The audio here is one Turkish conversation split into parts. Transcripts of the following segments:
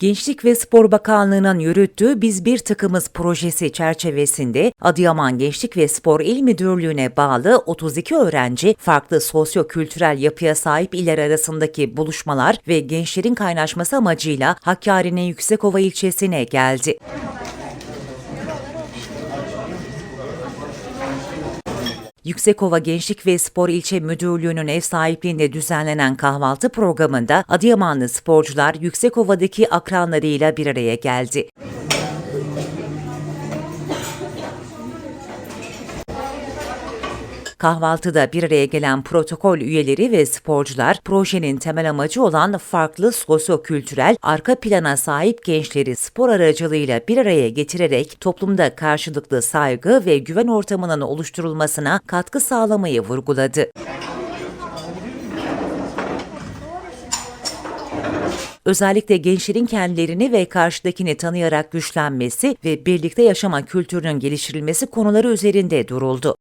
Gençlik ve Spor Bakanlığı'nın yürüttüğü Biz Bir Takımız projesi çerçevesinde Adıyaman Gençlik ve Spor İl Müdürlüğü'ne bağlı 32 öğrenci farklı sosyo-kültürel yapıya sahip iller arasındaki buluşmalar ve gençlerin kaynaşması amacıyla Hakkari'nin Yüksekova ilçesine geldi. Yüksekova Gençlik ve Spor İlçe Müdürlüğü'nün ev sahipliğinde düzenlenen kahvaltı programında Adıyamanlı sporcular Yüksekova'daki akranlarıyla bir araya geldi. Kahvaltıda bir araya gelen protokol üyeleri ve sporcular projenin temel amacı olan farklı sosyo-kültürel arka plana sahip gençleri spor aracılığıyla bir araya getirerek toplumda karşılıklı saygı ve güven ortamının oluşturulmasına katkı sağlamayı vurguladı. Özellikle gençlerin kendilerini ve karşıdakini tanıyarak güçlenmesi ve birlikte yaşama kültürünün geliştirilmesi konuları üzerinde duruldu.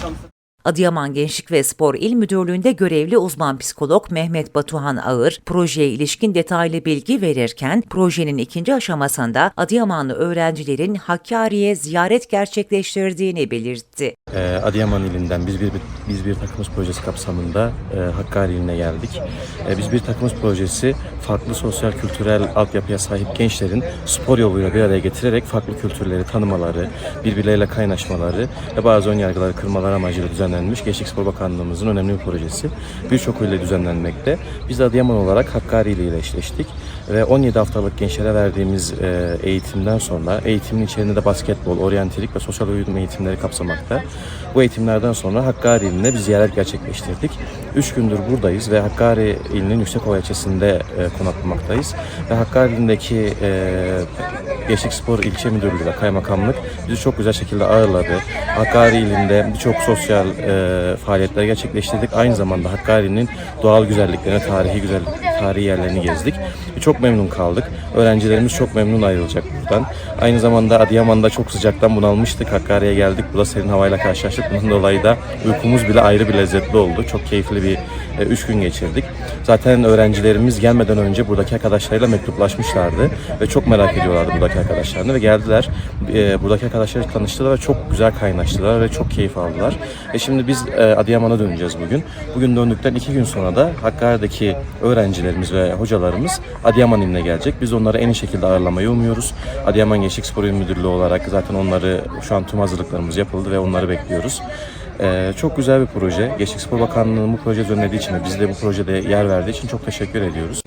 Şamsa Adıyaman Gençlik ve Spor İl Müdürlüğü'nde görevli uzman psikolog Mehmet Batuhan Ağır, projeye ilişkin detaylı bilgi verirken, projenin ikinci aşamasında Adıyamanlı öğrencilerin Hakkari'ye ziyaret gerçekleştirdiğini belirtti. Ee, Adıyaman ilinden biz bir biz bir takımız projesi kapsamında e, Hakkari iline geldik. E, biz bir takımız projesi farklı sosyal kültürel altyapıya sahip gençlerin spor yoluyla bir araya getirerek farklı kültürleri tanımaları, birbirleriyle kaynaşmaları ve bazı ön yargıları kırmaları amacıyla düzenlenmiş Gençlik Spor Bakanlığımızın önemli bir projesi. Birçok ile düzenlenmekte. Biz Adıyaman olarak Hakkari ile eşleştik ve 17 haftalık gençlere verdiğimiz e, eğitimden sonra eğitimin içerisinde de basketbol, oryantelik ve sosyal uyum eğitimleri kapsamakta. Bu eğitimlerden sonra Hakkari iline bir ziyaret gerçekleştirdik. Üç gündür buradayız ve Hakkari ilinin Yüksekova ilçesinde konaklamaktayız. Ve Hakkari ilindeki e, Gençlik Spor İlçe Müdürlüğü ve Kaymakamlık bizi çok güzel şekilde ağırladı. Hakkari ilinde birçok sosyal e, faaliyetler gerçekleştirdik. Aynı zamanda Hakkari'nin doğal güzelliklerini, tarihi güzellik, tarihi yerlerini gezdik. Çok memnun kaldık. Öğrencilerimiz çok memnun ayrılacak buradan. Aynı zamanda Adıyaman'da çok sıcaktan bunalmıştık. Hakkari'ye geldik. Burada serin havayla karşılaştık. Bundan dolayı da uykumuz bile ayrı bir lezzetli oldu. Çok keyifli bir 3 gün geçirdik. Zaten öğrencilerimiz gelmeden önce buradaki arkadaşlarıyla mektuplaşmışlardı ve çok merak ediyorlardı buradaki arkadaşlarını ve geldiler. E, buradaki arkadaşlarla tanıştılar ve çok güzel kaynaştılar ve çok keyif aldılar. E şimdi biz e, Adıyaman'a döneceğiz bugün. Bugün döndükten iki gün sonra da Hakkari'deki öğrencilerimiz ve hocalarımız Adıyaman iline gelecek. Biz onları en iyi şekilde ağırlamayı umuyoruz. Adıyaman Gençlik Spor İl Müdürlüğü olarak zaten onları şu an tüm hazırlıklarımız yapıldı ve onları bekliyoruz. Ee, çok güzel bir proje. Gençlik Spor Bakanlığı'nın bu proje düzenlediği için ve biz de bu projede yer verdiği için çok teşekkür ediyoruz.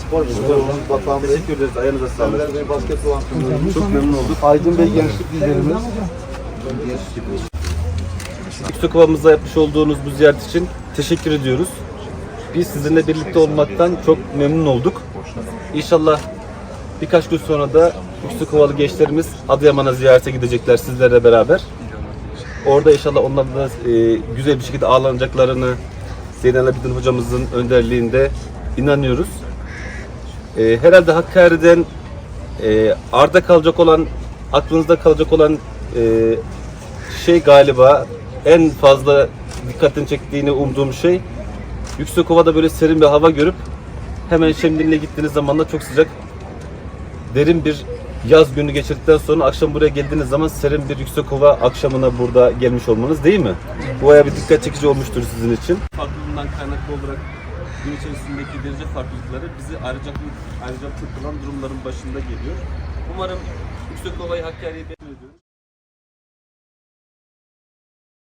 Spor Bey. Teşekkür ederiz. Ayağınıza sağlık. Enver Bey basketbol. Çok memnun olduk. Aydın Bey gençlik liderimiz. Yüksekova'mızda yapmış olduğunuz bu ziyaret için teşekkür ediyoruz. Biz sizinle birlikte olmaktan çok memnun olduk. İnşallah birkaç gün sonra da Yüksekovalı gençlerimiz Adıyaman'a ziyarete gidecekler sizlerle beraber. Orada inşallah onlar da e, güzel bir şekilde ağırlanacaklarını Zeynel Abidin hocamızın önderliğinde inanıyoruz. E, herhalde Hakkari'den e, arda kalacak olan, aklınızda kalacak olan e, şey galiba en fazla dikkatini çektiğini umduğum şey Yüksekova'da böyle serin bir hava görüp hemen Şemdinli'ye gittiğiniz zaman da çok sıcak derin bir yaz günü geçirdikten sonra akşam buraya geldiğiniz zaman serin bir Yüksekova akşamına burada gelmiş olmanız değil mi? Bu baya bir dikkat çekici olmuştur sizin için. Kaynaklı olarak gün içerisindeki derece farklılıkları bizi ayrıcalıklı, ayrıcalıklı kılan durumların başında geliyor. Umarım Yüksekova'yı Hakkari'ye bekliyoruz.